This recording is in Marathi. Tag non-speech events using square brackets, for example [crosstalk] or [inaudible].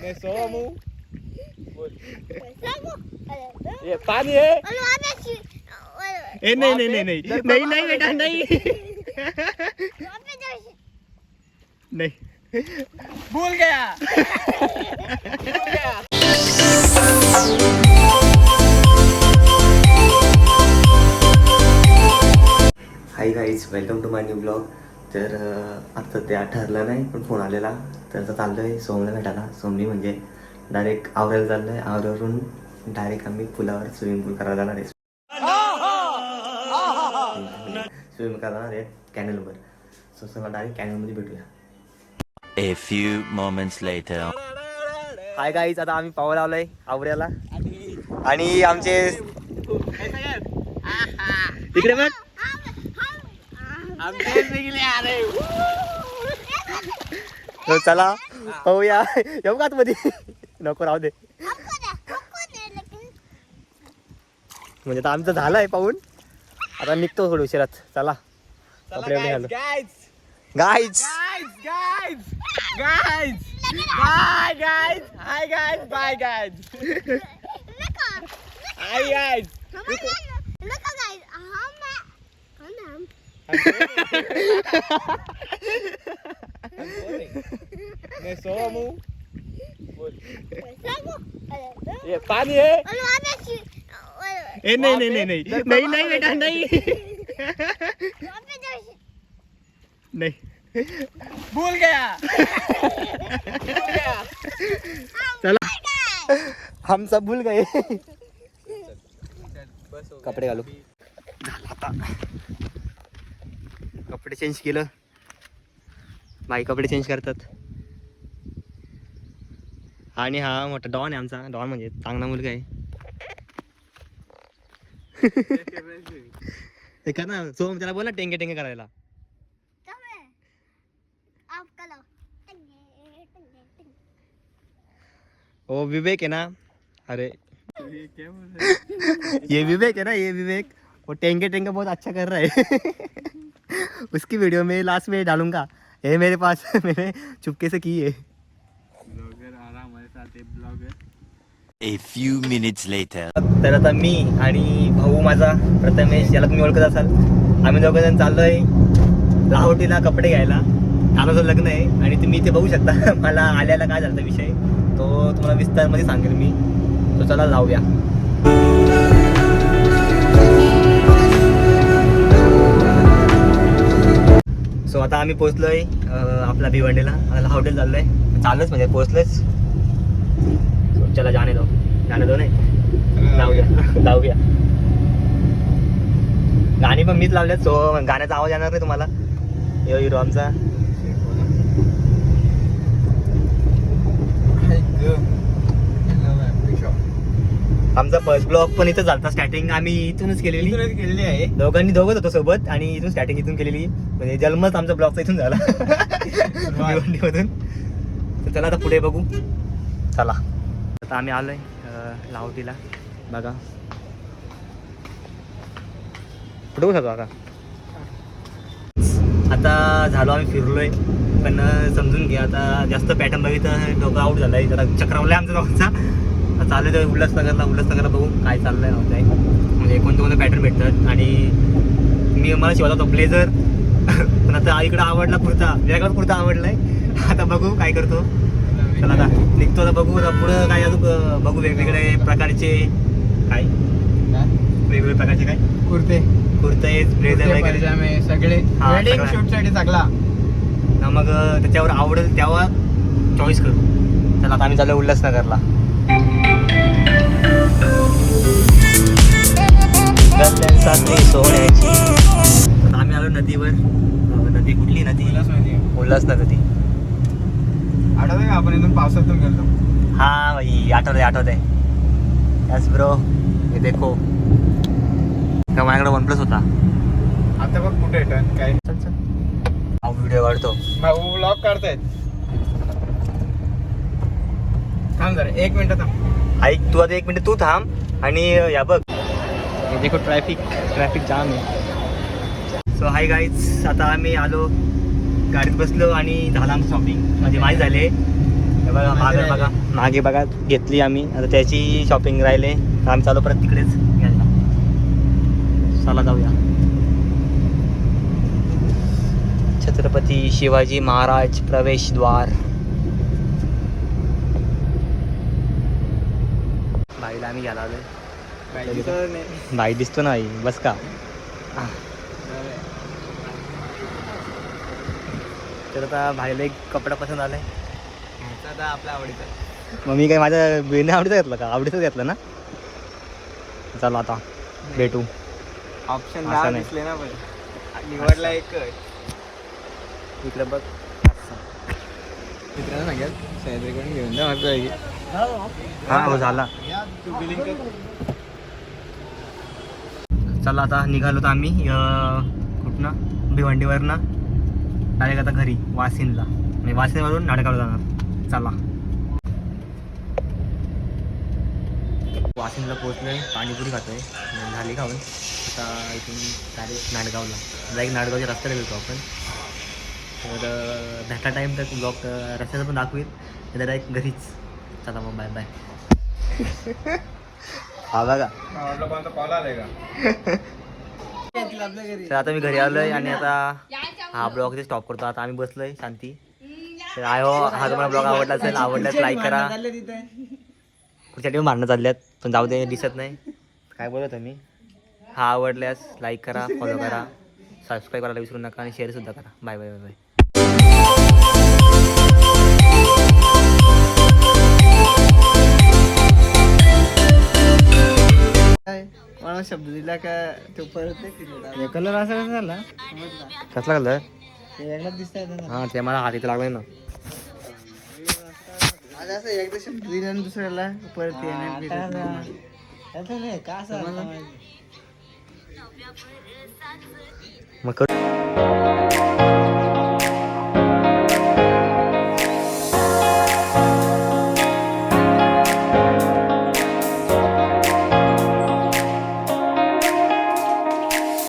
मैं सोवा मु ये पानी है। ए नहीं नहीं नहीं नहीं। नहीं नहीं बेटा नहीं। नहीं। भूल गया। भूल गया। Hi guys welcome to my new blog तर आता ते ठरलं नाही पण फोन आलेला. तर आता चाललो आहे सोमला भेटायला. सोमनी म्हणजे डायरेक्ट आवरायला चाललो आहे आवरावरून डायरेक्ट आम्ही पुलावर स्विमिंग पूल करायला जाणार आहे. स्विमिंग करायला जाणार आहे कॅनलवर सो चला डायरेक्ट कॅनलमध्ये भेटूया. A few moments later. Hi guys आता आम्ही पावाला आलोय आवऱ्याला आणि आमचे इकडे बघ हम देखने के लिए आ रहे हैं तर चला. पाहूया. येऊ का मध्ये नको राहू दे. म्हणजे आता आमचं झालंय पाहून. आता निघतो थोडं उशिरात. चला. कपडे घालू guys guys guys. Guys. Guys bye guys. Hi guys. Bye guys. सोवा मु ये पानी है ए नाही नाही नाही नाही। नाही नाही बेटा नाही नाही भूल गया भूल गया। चला हम सब भूल गए कपडे आता कपडे चेंज केलं. बाई कपडे चेंज करतात. आणि हा मोठा डॉन आहे आमचा. डॉन म्हणजे चांगला मुलगा आहे. [laughs] ते कर ना सोम त्याला बोला टेंगे टेंगे करायला. ओ विवेक है ना? अरे. [laughs] ये विवेक है ना ये विवेक. वो टेंगे टेंगे बहुत अच्छा कर रहा है. [laughs] [laughs] उसकी वीडियो में लास्ट में डालूंगा। ये मेरे पास [laughs] मैंने चुपके से की है ब्लॉगर आ रहा हमारे साथ एक blogger A few minutes later. तर आता मी आणि भाऊ माझा प्रथमेश याला तुम्ही ओळखत असाल. आम्ही दोघं जण चाललोय लाहोटीला कपडे घ्यायला. कानाचं लग्न आहे आणि तुम्ही इथे बघू शकता [laughs] मला आल्याला काय झालं विषय. तो तुम्हाला विस्तारमध्ये सांगेल मी. तो चला जाऊया सो आता आम्ही पोहोचलोय अं, आपल्या भिवंडीला. आता हॉटेल चाललोय. चाललोच म्हणजे पोहोचलोच. चला जाणे दो जाणे दो नाही? जाऊया. जाऊया [laughs] गाणी पण मीच लावल्यात सो गाण्याचा आवाज येणार नाही तुम्हाला. यो हिरो आमचा. आमचा फर्स्ट ब्लॉग पण इथं झालता स्टार्टिंग आम्ही इथूनच केलेली. केलेली आहे. दोघांनी दोघंच होतो सोबत आणि इथून स्टार्टिंग इथून केलेली. म्हणजे जन्मच आमचा ब्लॉगचा इथून झाला. [laughs] [laughs] भिवंडीमधून तर चला आता पुढे बघू. चला. आता आम्ही आलोय अं, लाहोटीला बघा. कुठे बघू आता आता झालो आम्ही फिरलोय. पण समजून घ्या आता जास्त पॅटर्न बघितलं डोकं आऊट झालंय. जरा चक्रावलाय आमच्या दोघांचा. चाललोय तर उल्हासनगरला उल्हासनगरला बघू काय चाललंय आमचं आहे म्हणजे कोणते कोणते पॅटर्न भेटतात. आणि मी मला शिवत होतो ब्लेझर पण आता इकडं आवडला कुर्ता. वेगळाच कुर्ता आवडलाय. [laughs] आता बघू काय करतो. चला आता निघतो आता बघू. आता पुढं काय अजून बघू वेगवेगळे प्रकारचे काय? वेगवेगळे प्रकारचे काय? कुर्ते. कुर्ते ब्लेझर वगैरे. सगळे. वेडिंग. शूटसाठी चांगला. मग त्याच्यावर आवडेल तेव्हा चॉईस करू. चला आता आम्ही चाललो उल्हासनगरला. सोन्याची आता आम्ही आलो नदीवर. नदी कुठली नदी? उल्हासनगर ती आठवतं का? आपण इथून पावसातून गेलो हा भाई आठवत आहे आठवत आहे यस ब्रो हे देखो. का माझ्याकडे वन प्लस होता? आता बघ कुठे येतात काय. व्हिडिओ काढतो. व्लॉग काढतायत. थांब जरा एक मिनिट थांब. ऐक तू आता एक मिनिट तू थांब आणि या बघ. हे देखो ट्रॅफिक ट्रॅफिक जाम आहे सो हाय गाईज आता आम्ही आलो गाडीत बसलो आणि झाला आमचं शॉपिंग म्हणजे माहीत झाले. बघा मागे बघा. मागे बघा घेतली आम्ही. आता त्याची शॉपिंग राहिले. तर आम्ही चालू परत तिकडेच. घ्यायला चला जाऊया. छत्रपती शिवाजी महाराज प्रवेशद्वार बाईला आम्ही घ्यायला आलोय. बाई दिसतो नाही. बस का. तर आता भाईला एक कपडा पसंत आलाय. आपल्या आवडीचं. मग मी काय माझ्या बेने आवडीचं घेतलं का? आवडीचं घेतलं ना? चला आता भेटू. ऑप्शन. दिसले ना पण. निवडला एक. इकडे बघ. मित्रांनो सांगेल सह्याद्रीकडून घेऊन जा माझं हा हो झाला तू बिलिंग कर. चला आता निघालो तर आम्ही कुठनं? भिवंडीवरनं. डायरेक्ट आता घरी वासिनला. म्हणजे वासिनवरून नाटकाला जाणार. चला. वासिनला पोहोचलोय पाणीपुरी खातोय. झाली खाऊन. आता इथून डायरेक्ट नाडगावला. डायरेक्ट नाडगावच्या रस्त्याला गेलो आपण. तर अं, टाईम तर ब्लॉक रस्त्याचा पण दाखवेल डायरेक्ट घरीच. चला मग बाय बाय [laughs] हा बघा आपला कोणता कॉल आलाय का? तर आता मी घरी आलोय आणि आता हा ब्लॉग इथे स्टॉप करतो. आता आम्ही बसलोय शांती. तर आय हो हा तुम्हाला ब्लॉग आवडला असेल आवडल्यास लाईक करा. पुढच्या टाइम भांडणं चालल्यात पण जाऊ दे दिसत नाही. काय बोलत मी? हा आवडल्यास लाईक करा फॉलो करा. सबस्क्राईब करायला विसरू नका आणि शेअरसुद्धा करा. बाय बाय बाय बाय मला शब्द दिला का तो परत नाही कलर असा कसा झाला? कसला कलर दिसतंय ना हा ते मला हात इथे लागलाय ना. आता असं एकदा शब्द दिला आणि दुसऱ्याला परत नाही. मग करू.